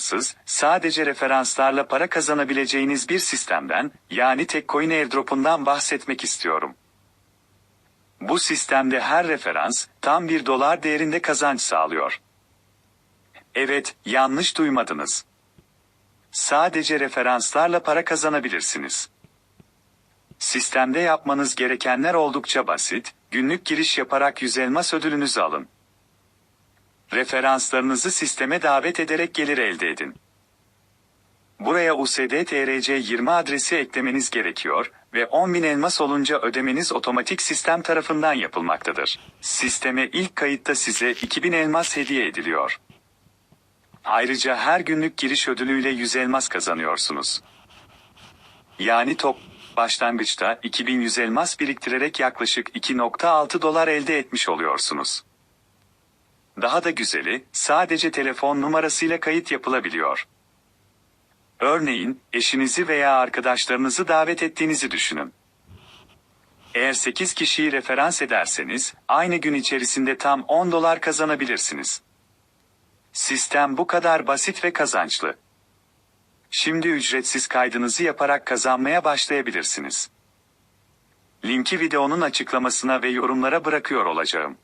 bağımsız, sadece referanslarla para kazanabileceğiniz bir sistemden, yani Tekcoin airdrop'undan bahsetmek istiyorum. Bu sistemde her referans, tam bir dolar değerinde kazanç sağlıyor. Evet, yanlış duymadınız. Sadece referanslarla para kazanabilirsiniz. Sistemde yapmanız gerekenler oldukça basit, günlük giriş yaparak 100 elmas ödülünüzü alın. Referanslarınızı sisteme davet ederek gelir elde edin. Buraya USD TRC 20 adresi eklemeniz gerekiyor ve 10.000 elmas olunca ödemeniz otomatik sistem tarafından yapılmaktadır. Sisteme ilk kayıtta size 2000 elmas hediye ediliyor. Ayrıca her günlük giriş ödülüyle 100 elmas kazanıyorsunuz. Yani top başlangıçta 2100 elmas biriktirerek yaklaşık 2.6 dolar elde etmiş oluyorsunuz. Daha da güzeli, sadece telefon numarasıyla kayıt yapılabiliyor. Örneğin, eşinizi veya arkadaşlarınızı davet ettiğinizi düşünün. Eğer 8 kişiyi referans ederseniz, aynı gün içerisinde tam 10 dolar kazanabilirsiniz. Sistem bu kadar basit ve kazançlı. Şimdi ücretsiz kaydınızı yaparak kazanmaya başlayabilirsiniz. Linki videonun açıklamasına ve yorumlara bırakıyor olacağım.